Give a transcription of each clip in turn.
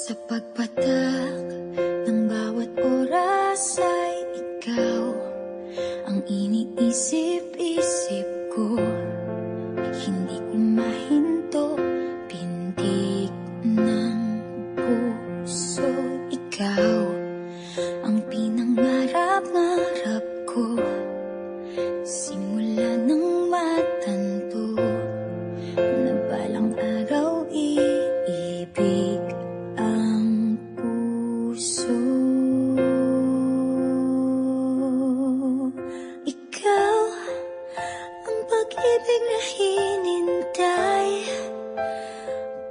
Sa pagpatak pag-ibig na hinintay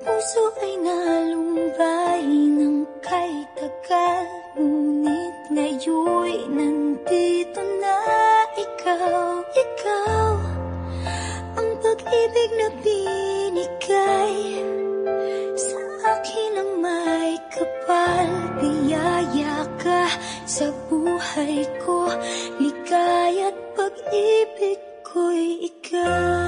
Puso ay nalumbay ng kay tagal. Ngunit ngayoy nandito na ikaw, ikaw. Ang pag-ibig na binigay Sa akin ang may kapal. Biyaya ka sa buhay ko Ligaya't pag-ibig ako'y ikaw.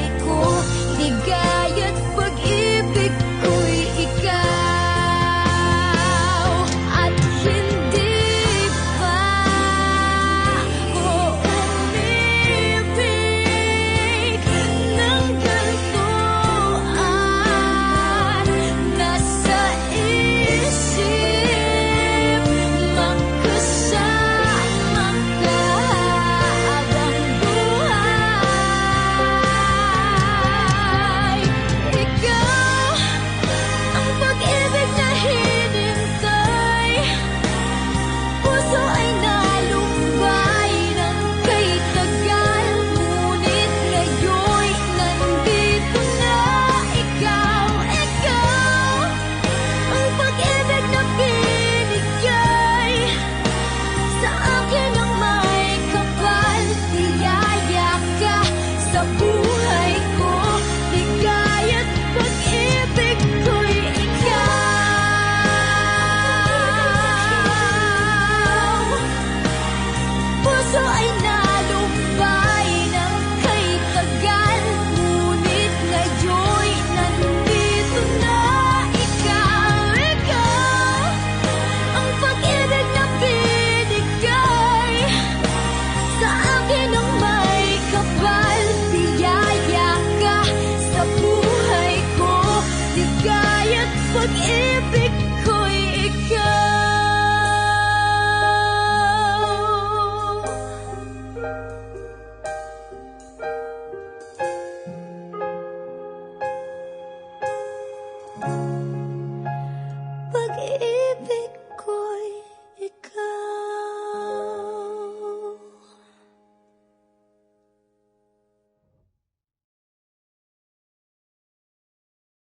take